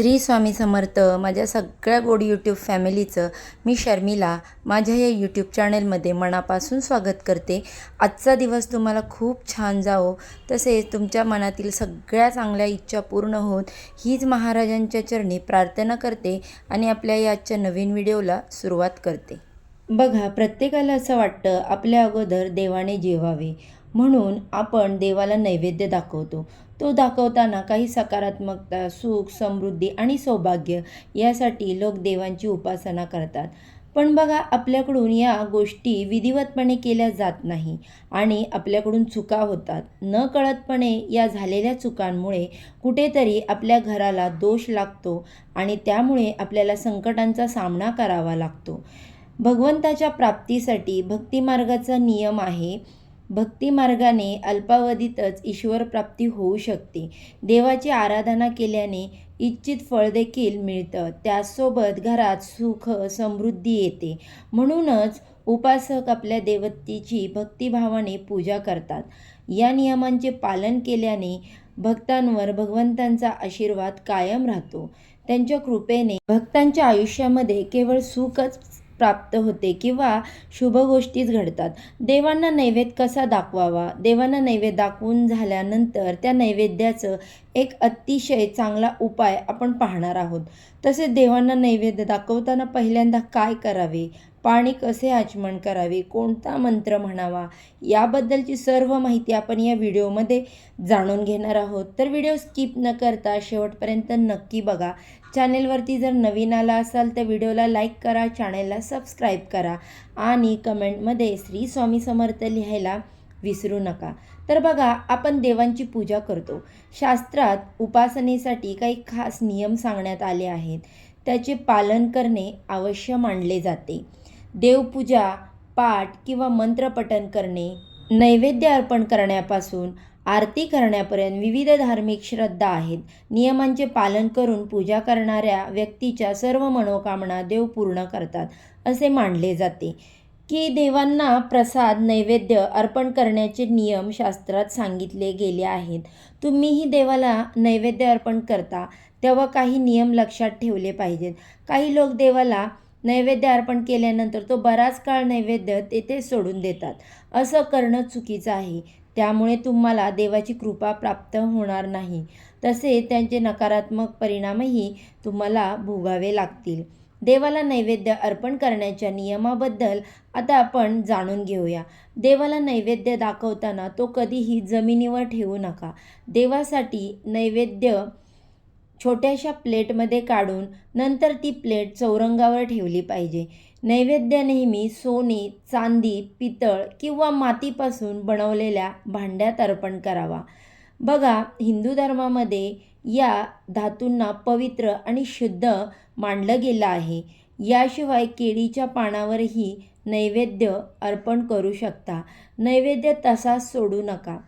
श्री स्वामी समर्थ माझ्या सगळ्या गोड यूट्यूब फॅमिलीचं मी शर्मिला माझ्या या यूट्यूब चॅनलमध्ये मनापासून स्वागत करते. आजचा दिवस तुम्हाला खूप छान जावो तसेच तुमच्या मनातील सगळ्या चांगल्या इच्छा पूर्ण होत हीच महाराजांच्या चरणी प्रार्थना करते आणि आपल्या या आजच्या नवीन व्हिडिओला सुरुवात करते. बघा प्रत्येकाला असं वाटतं आपल्या अगोदर देवाने जेवावे. म्हणून आपण देवाला नैवेद्य दाखवतो. तो दाखवताना काही सकारात्मकता सुख समृद्धी आणि सौभाग्य यासाठी लोक देवांची उपासना करतात. पण बघा आपल्याकडून या गोष्टी विधिवतपणे केल्या जात नाही आणि आपल्याकडून चुका होतात. न कळतपणे या झालेल्या चुकांमुळे कुठेतरी आपल्या घराला दोष लागतो आणि त्यामुळे आपल्याला संकटांचा सामना करावा लागतो. भगवंताच्या प्राप्तीसाठी भक्तिमार्गाचा नियम आहे भक्तिमार्गाने अल्पावधीतच ईश्वर प्राप्ती होऊ शकते. देवाची आराधना केल्याने इच्छित फळ देखील मिळतं. त्याचसोबत घरात सुख समृद्धी येते. म्हणूनच उपासक आपल्या देवतेची भक्तिभावाने पूजा करतात. या नियमांचे पालन केल्याने भक्तांवर भगवंतांचा आशीर्वाद कायम राहतो. त्यांच्या कृपेने भक्तांच्या आयुष्यामध्ये केवळ सुखच प्राप्त होते किंवा शुभ गोष्टीच घडतात. देवांना नैवेद्य कसा दाखवावा? देवांना नैवेद्य दाखवून झाल्यानंतर त्या नैवेद्याचं एक अतिशय चांगला उपाय आपण पाहणार आहोत. तसेच देवांना नैवेद्य दाखवताना पहिल्यांदा काय करावे? पाणी कसे आचमन करावे? कोणता मंत्र म्हणावा? याबद्दलची सर्व माहिती आपण या व्हिडिओमध्ये जाणून घेणार आहोत. तर व्हिडिओ स्किप न करता शेवटपर्यंत नक्की बघा. चॅनेलवरती जर नवीन आला असाल तर व्हिडिओला लाईक करा चॅनेलला सबस्क्राईब करा आणि कमेंटमध्ये श्री स्वामी समर्थ लिहायला विसरू नका. तर बघा आपण देवांची पूजा करतो. शास्त्रात उपासनेसाठी काही खास नियम सांगण्यात आले आहेत. त्याचे पालन करणे अवश्य मानले जाते. देवपूजा पाठ किंवा मंत्रपठण करणे नैवेद्य अर्पण करण्यापासून आरती करण्यापर्यंत विविध धार्मिक श्रद्धा आहेत. नियमांचे पालन करून पूजा करणाऱ्या व्यक्तीच्या सर्व मनोकामना देव पूर्ण करतात असे मानले जाते. की देवांना प्रसाद नैवेद्य अर्पण करण्याचे नियम शास्त्रात सांगितले गेले आहेत. तुम्हीही देवाला नैवेद्य अर्पण करता तेव्हा काही नियम लक्षात ठेवले पाहिजेत. काही लोक देवाला नैवेद्य अर्पण केल्यानंतर तो बराच काळ नैवेद्य तेथे सोडून देतात. असं करणं चुकीचं आहे. त्यामुळे तुम्हाला देवाची कृपा प्राप्त होणार नाही. तसे त्यांचे नकारात्मक परिणामही तुम्हाला भोगावे लागतील. देवाला नैवेद्य अर्पण करण्याच्या नियमाबद्दल आता आपण जाणून घेऊया. देवाला नैवेद्य दाखवताना तो कधीही जमिनीवर ठेवू नका. देवासाठी नैवेद्य छोट्याशा प्लेटमध्ये काढून नंतर ती प्लेट चौरंगावर ठेवली पाहिजे. नैवेद्य नेहमी सोने चांदी पितळ किंवा मातीपासून बनवलेल्या भांड्यात अर्पण करावा. बघा हिंदू धर्मामध्ये या धातूंना पवित्र आणि शुद्ध मानलं गेलं आहे. याशिवाय केळीच्या पानावरही नैवेद्य अर्पण करू शकता. नैवेद्य तसाच सोडू नका.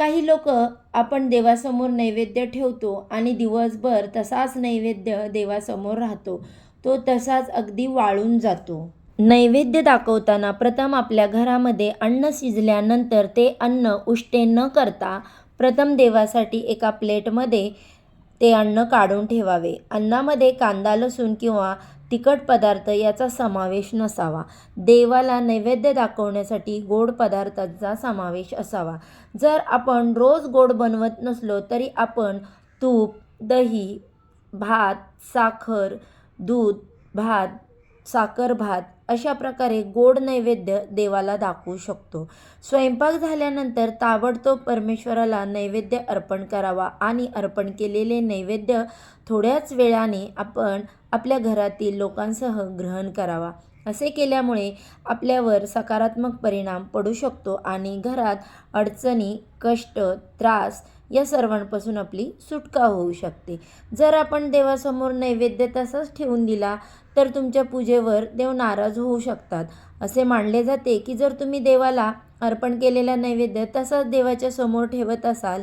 काही लोक आपण देवासमोर नैवेद्य ठेवतो आणि दिवसभर तसाच नैवेद्य देवासमोर राहतो. तो तसाच अगदी वाळून जातो. नैवेद्य दाखवताना प्रथम आपल्या घरामध्ये अन्न शिजल्यानंतर ते अन्न उष्टे न करता प्रथम देवासाठी एका प्लेटमध्ये ते अन्न काढून ठेवावे. अन्नामध्ये कांदा लसूण किंवा तिखट पदार्थ याचा समावेश नसावा. देवाला नैवेद्य दाखवण्यासाठी गोड पदार्थांचा समावेश असावा. जर आपण रोज गोड बनवत नसलो तरी आपण तूप दही भात साखर दूध भात साखर भात अशा प्रकारे गोड नैवेद्य देवाला दाखवू शकतो. स्वयंपाक झाल्यानंतर ताबडतोब परमेश्वराला नैवेद्य अर्पण करावा आणि अर्पण केलेले नैवेद्य थोड्याच वेळाने आपण आपल्या घरातील लोकांसह ग्रहण करावा. असे केल्यामुळे आपल्यावर सकारात्मक परिणाम पडू शकतो आणि घरात अडचणी कष्ट त्रास या सर्वांपासून आपली सुटका होऊ शकते. जर आपण देवासमोर नैवेद्य तसाच ठेवून दिला तर तुमच्या पूजेवर देव नाराज होऊ शकतात. असे मानले जाते की जर तुम्ही देवाला अर्पण केलेला नैवेद्य तसाच देवाच्या समोर ठेवत असाल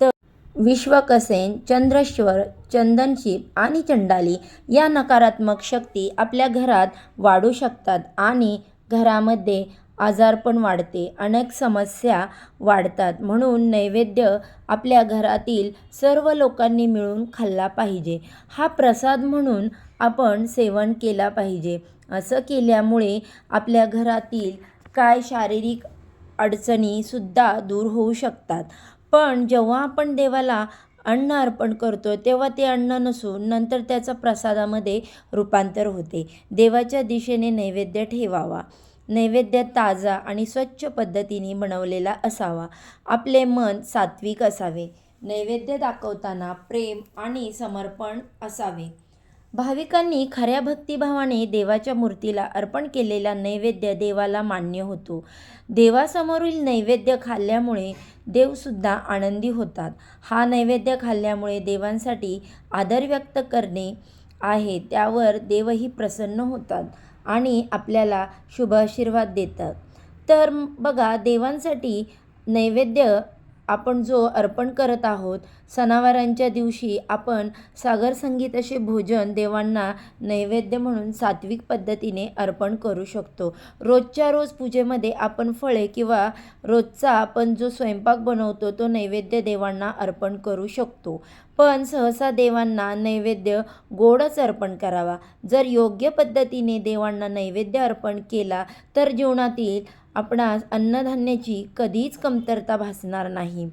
तर विश्वकसेन चंद्रेश्वर चंदनशीप आणि चंडाली या नकारात्मक शक्ती आपल्या घरात वाढू शकतात आणि घरामध्ये आजारपण वाढते अनेक समस्या वाढतात. म्हणून नैवेद्य आपल्या घरातील सर्व लोकांनी मिळून खाल्ला पाहिजे. हा प्रसाद म्हणून आपण सेवन केला पाहिजे. असं केल्यामुळे आपल्या घरातील काय शारीरिक अडचणीसुद्धा दूर होऊ शकतात. पण जेव्हा आपण देवाला अन्न अर्पण करतो तेव्हा ते अन्न नसून नंतर त्याचं प्रसादामध्ये रूपांतर होते. देवाच्या दिशेने नैवेद्य ठेवावा. नैवेद्य ताजा आणि स्वच्छ पद्धतीने बनवलेला असावा. आपले मन सात्विक असावे. नैवेद्य दाखवताना प्रेम आणि समर्पण असावे. भाविकांनी खऱ्या भक्तिभावाने देवाच्या मूर्तीला अर्पण केलेला नैवेद्य देवाला मान्य होतो. देवासमोरील नैवेद्य खाल्ल्यामुळे देवसुद्धा आनंदी होतात. हा नैवेद्य खाल्ल्यामुळे देवांसाठी आदर व्यक्त करणे आहे त्यावर देवही प्रसन्न होतात. आणि आपल्याला शुभ आशीर्वाद देतात. तर बघा देवांसाठी नैवेद्य आपण जो अर्पण करत आहोत सणावारांच्या दिवशी आपण सागर संगीत असे भोजन देवांना नैवेद्य म्हणून सात्विक पद्धतीने अर्पण करू शकतो. रोजच्या रोज पूजेमध्ये आपण फळे किंवा रोजचा आपण जो स्वयंपाक बनवतो तो नैवेद्य देवांना अर्पण करू शकतो. पण सहसा देवांना नैवेद्य गोडच अर्पण करावा. जर योग्य पद्धतीने देवांना नैवेद्य अर्पण केला तर जीवनातील आपणास अन्नधान्याची कधीच कमतरता भासणार नाही.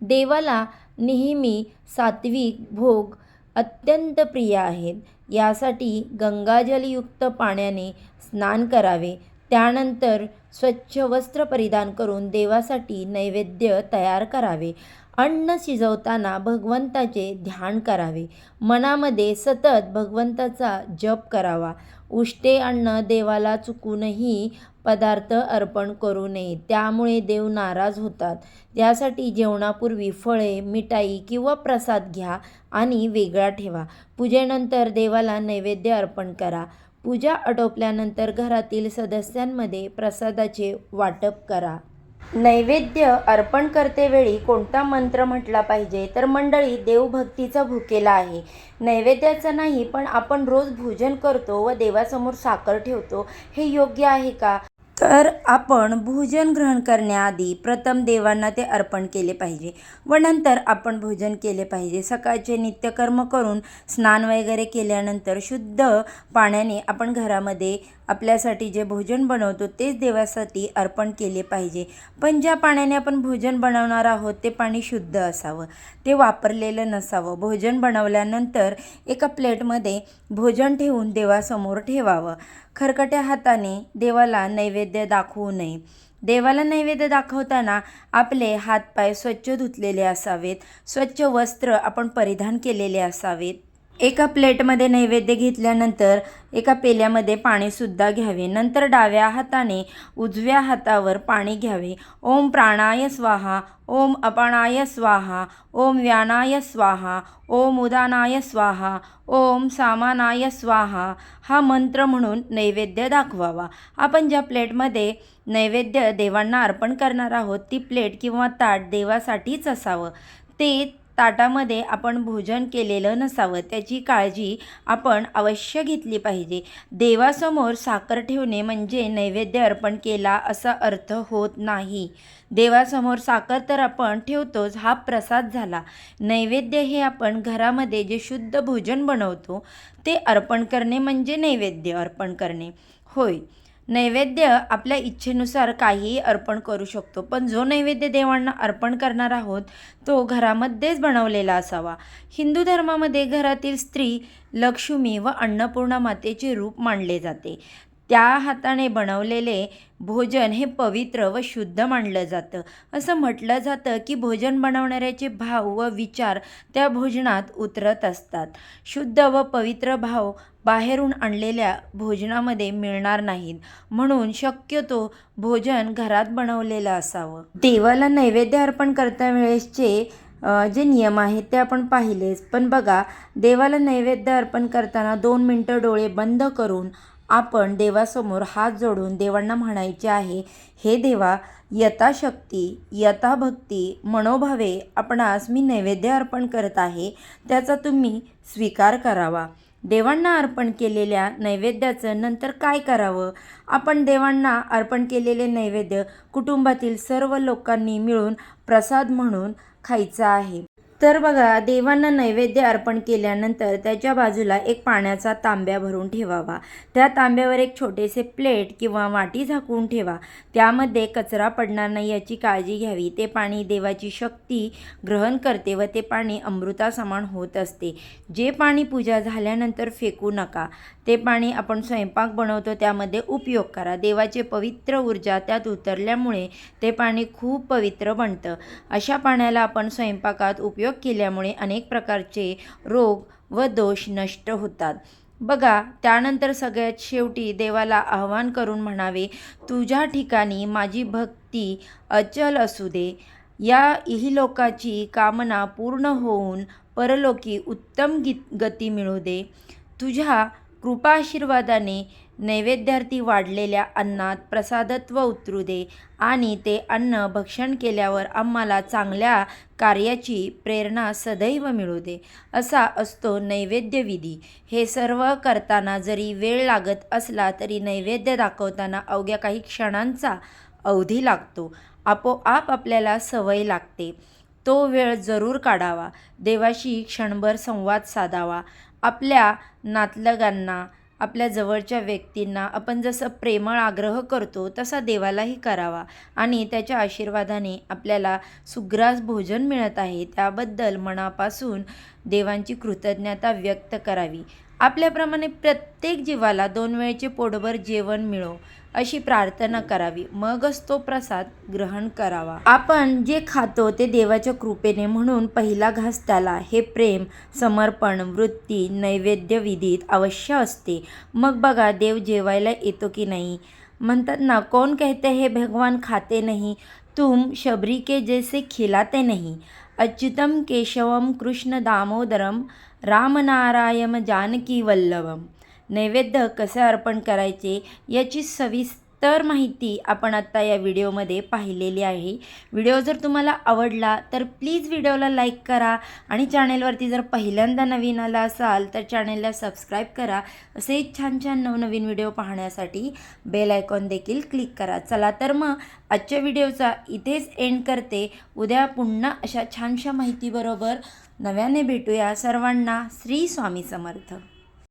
देवाला नेहमी सात्विक भोग अत्यंत प्रिय आहेत. यासाठी गंगाजलयुक्त पाण्याने स्नान करावे. त्यानंतर स्वच्छ वस्त्र परिधान करून देवासाठी नैवेद्य तयार करावे. अन्न शिजवताना भगवंताचे ध्यान करावे. मनामध्ये सतत भगवंताचा जप करावा. उष्टे अन्न देवाला चुकूनही पदार्थ अर्पण करू नये. त्यामुळे देव नाराज होतात. त्यासाठी जेवणापूर्वी फळे मिठाई किंवा प्रसाद घ्या आणि वेगळा ठेवा. पूजेनंतर देवाला नैवेद्य अर्पण करा. पूजा आटोपल्यानंतर घरातील सदस्यांमध्ये प्रसादाचे वाटप करा. नैवेद्य अर्पण करतेवेळी कोणता मंत्र म्हटला पाहिजे? तर मंडळी देवभक्तीचा भुकेला आहे. नैवेद्याचं नाही पण आपण रोज भोजन करतो व देवासमोर साखर ठेवतो. हे योग्य आहे का? तर आपण भोजन ग्रहण करण्याआधी प्रथम देवांना ते अर्पण केले पाहिजे व नंतर आपण भोजन केले पाहिजे. सकाळचे नित्यकर्म करून स्नान वगैरे केल्यानंतर शुद्ध पाण्याने आपण घरामध्ये आपल्यासाठी जे भोजन बनवतो तेच देवासाठी अर्पण केले पाहिजे. पण ज्या पाण्याने आपण भोजन बनवणार आहोत ते पाणी शुद्ध असावं. ते वापरलेलं नसावं. भोजन बनवल्यानंतर एका प्लेटमध्ये भोजन ठेवून देवासमोर ठेवावं. खरकट्या हाताने देवाला नैवेद्य दाखवू नये. देवाला नैवेद्य दाखवताना आपले हातपाय स्वच्छ धुतलेले असावेत. स्वच्छ वस्त्र आपण परिधान केलेले असावेत. एका प्लेटमध्ये नैवेद्य घेतल्यानंतर एका पेल्यामध्ये पाणीसुद्धा घ्यावे. नंतर डाव्या हाताने उजव्या हातावर पाणी घ्यावे. ओम प्राणाय स्वाहा ओम अपानाय स्वाहा ओम व्यानाय स्वाहा ओम उदानाय स्वाहा ओम सामानाय स्वाहा. हा मंत्र म्हणून नैवेद्य दाखवावा. आपण ज्या प्लेटमध्ये नैवेद्य देवांना अर्पण करणार आहोत ती प्लेट किंवा ताट देवासाठीच असावं. ते ताटामध्ये आपण भोजन केलेलं नसावं त्याची काळजी आपण अवश्य घेतली पाहिजे. देवासमोर साखर ठेवणे म्हणजे नैवेद्य अर्पण केला असा अर्थ होत नाही. देवासमोर साखर तर आपण ठेवतोच हा प्रसाद झाला. नैवेद्य हे आपण घरामध्ये जे शुद्ध भोजन बनवतो ते अर्पण करणे म्हणजे नैवेद्य अर्पण करणे. होय नैवेद्य आपल्या इच्छेनुसार काहीही अर्पण करू शकतो. पण जो नैवेद्य देवांना अर्पण करणार आहोत तो घरामध्येच बनवलेला असावा. हिंदू धर्मामध्ये घरातील स्त्री लक्ष्मी व अन्नपूर्णा मातेचे रूप मानले जाते. त्या हाताने बनवलेले भोजन हे पवित्र व शुद्ध मानलं जातं. असं म्हटलं जातं की भोजन बनवणाऱ्याचे भाव व विचार त्या भोजनात उतरत असतात. शुद्ध व पवित्र भाव बाहेरून आणलेल्या भोजनामध्ये मिळणार नाहीत. म्हणून शक्यतो भोजन घरात बनवलेलं असावं. देवाला नैवेद्य अर्पण करता वेळेसचे जे नियम आहेत ते आपण पाहिलेच. पण बघा देवाला नैवेद्य अर्पण करताना दोन मिनटं डोळे बंद करून आपण देवासमोर हात जोडून देवांना म्हणायचे आहे हे देवा यथाशक्ती यथाभक्ती मनोभावे आपणास मी नैवेद्य अर्पण करत आहे त्याचा तुम्ही स्वीकार करावा. देवांना अर्पण केलेल्या नैवेद्याचं नंतर काय करावं? आपण देवांना अर्पण केलेले नैवेद्य कुटुंबातील सर्व लोकांनी मिळून प्रसाद म्हणून खायचा आहे. तर बघा देवांना नैवेद्य अर्पण केल्यानंतर त्याच्या बाजूला एक पाण्याचा तांब्या भरून ठेवावा. त्या तांब्यावर एक छोटेसे प्लेट किंवा वाटी झाकून ठेवा. त्यामध्ये कचरा पडणार नाही याची काळजी घ्यावी. ते पाणी देवाची शक्ती ग्रहण करते व ते पाणी अमृतासमान होत असते. जे पाणी पूजा झाल्यानंतर फेकू नका. ते पाणी आपण स्वयंपाक बनवतो त्यामध्ये उपयोग करा. देवाचे पवित्र ऊर्जा त्यात उतरल्यामुळे ते पाणी खूप पवित्र बनतं. अशा पाण्याला आपण स्वयंपाकात उपयोग केल्यामुळे अनेक प्रकारचे रोग व दोष नष्ट होतात. बघा त्यानंतर सगळ्यात शेवटी देवाला आव्हान करून म्हणावे तुझ्या ठिकाणी माझी भक्ती अचल असू दे. या इहलोकाची कामना पूर्ण होऊन परलोकी उत्तम गी गती मिळू दे. तुझ्या कृपाशीर्वादाने नैवेद्यार्थी वाढलेल्या अन्नात प्रसादत्व उतरू दे आणि ते अन्न भक्षण केल्यावर आम्हाला चांगल्या कार्याची प्रेरणा सदैव मिळू दे असा असतो नैवेद्यविधी. हे सर्व करताना जरी वेळ लागत असला तरी नैवेद्य दाखवताना अवघ्या काही क्षणांचा अवधी लागतो. आपोआप आपल्याला सवय लागते. तो वेळ जरूर काढावा. देवाशी क्षणभर संवाद साधावा. आपल्या नातलगांना आपल्या जवळच्या व्यक्तींना आपण जसं प्रेमळ आग्रह करतो तसा देवालाही करावा. आणि त्याच्या आशीर्वादाने आपल्याला सुग्रास भोजन मिळत आहे. त्याबद्दल मनापासून देवांची कृतज्ञता व्यक्त करावी. आपल्याप्रमाणे प्रत्येक जीवाला दोन वेळचे पोटभर जेवण मिळो. अशी प्रार्थना करावी. मगच तो प्रसाद ग्रहण करावा. आपण जे खातो ते देवाच्या कृपेने म्हणून पहिला घास त्याला. हे प्रेम समर्पण वृत्ती नैवेद्य विधीत अवश्य असते. मग बघा देव जेवायला येतो की नाही? म्हणतात ना कोण कहते हे भगवान खाते नहीं. तुम शबरी के जैसे खिलाते नहीं. अच्युतम केशवम कृष्ण दामोदरम रामनारायण जानकी वल्लभम. नैवेद्य कसे अर्पण करायचे याची सविस्तर माहिती आपण आत्ता या व्हिडिओमध्ये पाहिलेली आहे. व्हिडिओ जर तुम्हाला आवडला तर प्लीज व्हिडिओला लाईक करा आणि चॅनेलवरती जर पहिल्यांदा नवीन आला असाल तर चॅनेलला सबस्क्राईब करा. असे छान छान नवनवीन व्हिडिओ पाहण्यासाठी बेल आयकॉन देखील क्लिक करा. चला तर मग आजच्या व्हिडिओचा इथेच एंड करते. उद्या पुन्हा अशा छानशा माहितीबरोबर नव्याने भेटूया. सर्वांना श्री स्वामी समर्थ.